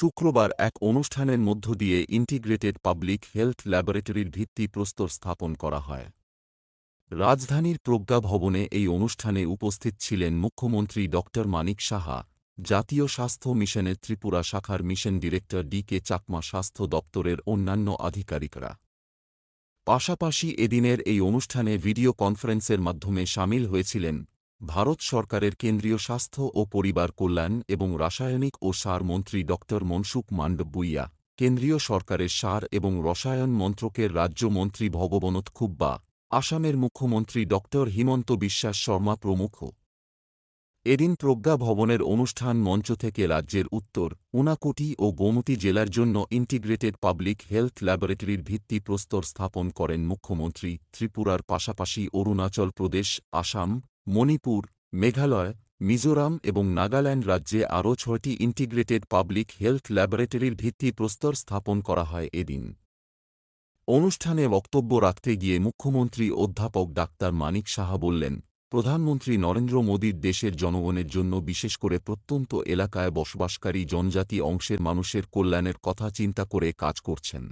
শুক্রবার এক অনুষ্ঠানের মধ্য দিয়ে ইন্টিগ্রেটেড পাবলিক হেলথ ল্যাবরেটরির ভিত্তি প্রস্তর স্থাপন করা হয়। রাজধানীর প্রজ্ঞা ভবনে এই অনুষ্ঠানে উপস্থিত ছিলেন মুখ্যমন্ত্রী ড. মানিক সাহা, জাতীয় স্বাস্থ্য মিশনের ত্রিপুরা শাখার mission director D K Chakma স্বাস্থ্য দপ্তরের অন্যান্য আধিকারিকরা। পাশাপাশি এদিনের এই অনুষ্ঠানে ভিডিও কনফারেন্সের মাধ্যমে সামিল হয়েছিলেন ভারত সরকারের কেন্দ্রীয় স্বাস্থ্য ও পরিবার কল্যাণ এবং রাসায়নিক ও সার মন্ত্রী ড মনসুখ মান্ডবুইয়া, কেন্দ্রীয় সরকারের সার এবং রসায়ন মন্ত্রকের রাজ্যমন্ত্রী ভগবনত খুব্বা, আসামের মুখ্যমন্ত্রী ড হিমন্ত বিশ্বাস শর্মা প্রমুখ। এদিন প্রজ্ঞা ভবনের অনুষ্ঠান মঞ্চ থেকে রাজ্যের উত্তর, উনাকোটি ও গোমতী জেলার জন্য ইন্টিগ্রেটেড পাবলিক হেলথ ল্যাবরেটরির ভিত্তি প্রস্তর স্থাপন করেন মুখ্যমন্ত্রী, ত্রিপুরার পাশাপাশি অরুণাচল প্রদেশ, আসাম মণিপুর, মেঘালয়, মিজোরাম এবং নাগাল্যান্ড রাজ্যে আরও ছয়টি ইন্টিগ্রেটেড পাবলিক হেলথ ল্যাবরেটরির ভিত্তি প্রস্তর স্থাপন করা হয় এদিন। অনুষ্ঠানে বক্তব্য রাখতে গিয়ে মুখ্যমন্ত্রী অধ্যাপক ডাক্তার মানিক সাহা বললেন, প্রধানমন্ত্রী নরেন্দ্র মোদীর দেশের জনগণের জন্য বিশেষ করে প্রত্যন্ত এলাকায় বসবাসকারী জনজাতি অংশের মানুষের কল্যাণের কথা চিন্তা করে কাজ করছেন।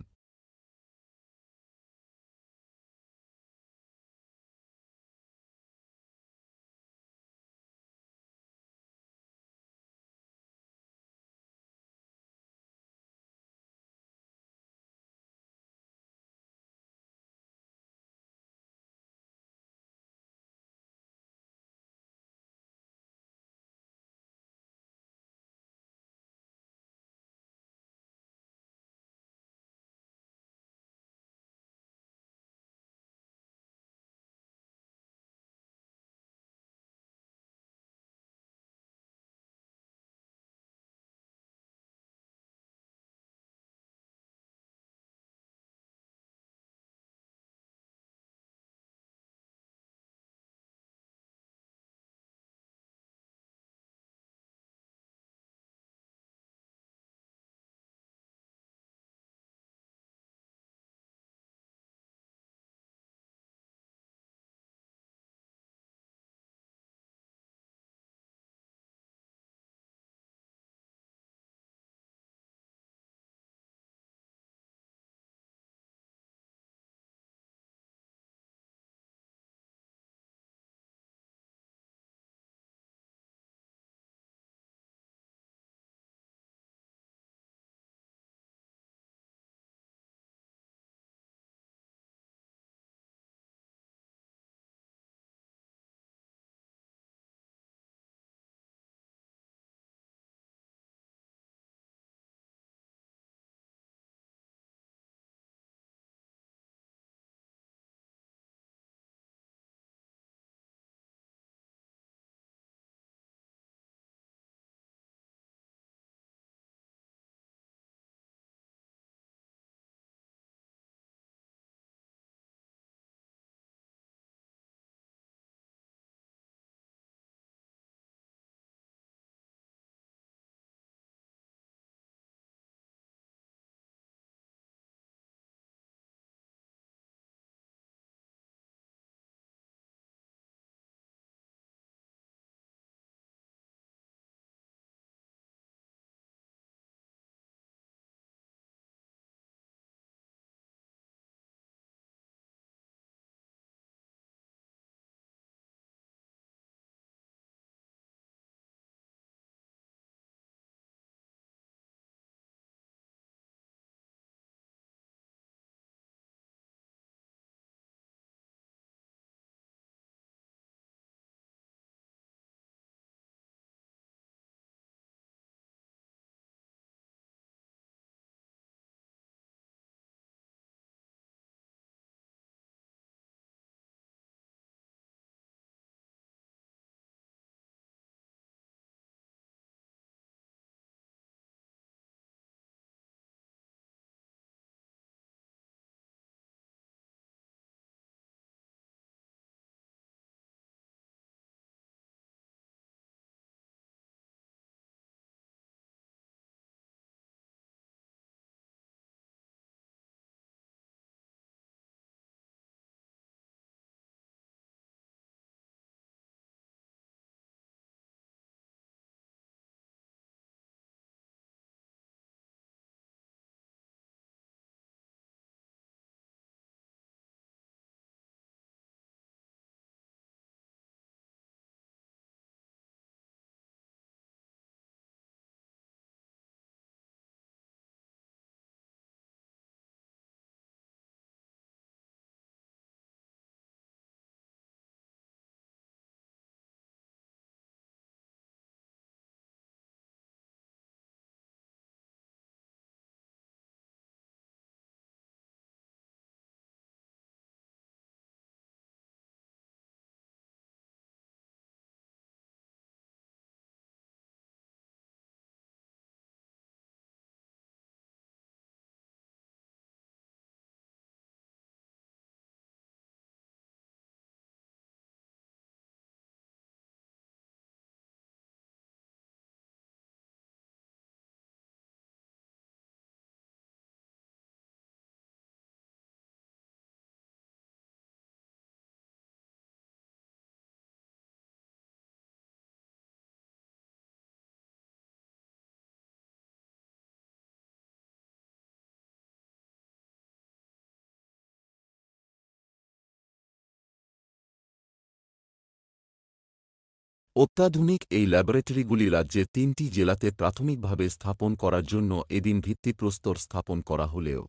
অত্যাধুনিক এই ল্যাবরেটরিগুলি রাজ্যের তিনটি জেলাতে প্রাথমিকভাবে স্থাপন করার জন্য এদিন ভিত্তিপ্রস্তর স্থাপন করা হলেও।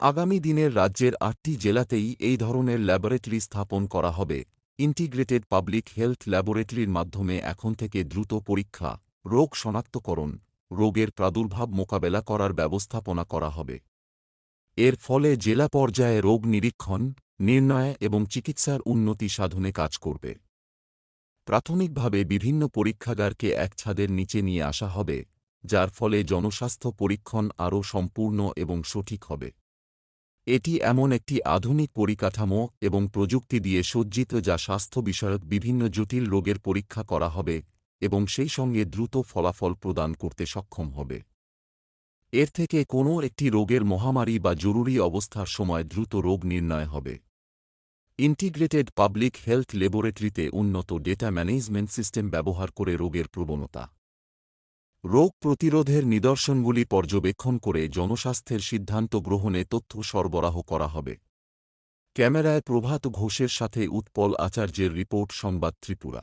আগামী দিনের রাজ্যের আটটি জেলাতেই এই ধরনের ল্যাবরেটরি স্থাপন করা হবে। ইন্টিগ্রেটেড পাবলিক হেলথ ল্যাবরেটরির মাধ্যমে এখন থেকে দ্রুত পরীক্ষা, রোগ শনাক্তকরণ, রোগের প্রাদুর্ভাব মোকাবেলা করার ব্যবস্থাপনা করা হবে। এর ফলে জেলা পর্যায়ে রোগ নিরীক্ষণ, নির্ণয় এবং চিকিৎসার উন্নতি সাধনে কাজ করবে। প্রাথমিকভাবে বিভিন্ন পরীক্ষাগারকে এক ছাদের নিচে নিয়ে আসা হবে, যার ফলে জনস্বাস্থ্য পরীক্ষণ আরও সম্পূর্ণ এবং সঠিক হবে। এটি এমন একটি আধুনিক পরিকাঠামো এবং প্রযুক্তি দিয়ে সজ্জিত যা স্বাস্থ্য বিষয়ক বিভিন্ন জটিল রোগের পরীক্ষা করা হবে এবং সেই সঙ্গে দ্রুত ফলাফল প্রদান করতে সক্ষম হবে। এর থেকে কোনো একটি রোগের মহামারী বা জরুরি অবস্থার সময় দ্রুত রোগ নির্ণয় হবে। ইন্টিগ্রেটেড পাবলিক হেলথ ল্যাবরেটরিতে উন্নত ডেটা ম্যানেজমেন্ট সিস্টেম ব্যবহার করে রোগের প্রবণতা। রোগ প্রতিরোধের নিদর্শনগুলি পর্যবেক্ষণ করে জনস্বাস্থ্যের সিদ্ধান্ত গ্রহণে তথ্য সরবরাহ করা হবে। ক্যামেরায় প্রভাত ঘোষের সাথে উৎপল আচার্যের রিপোর্ট, সংবাদ ত্রিপুরা।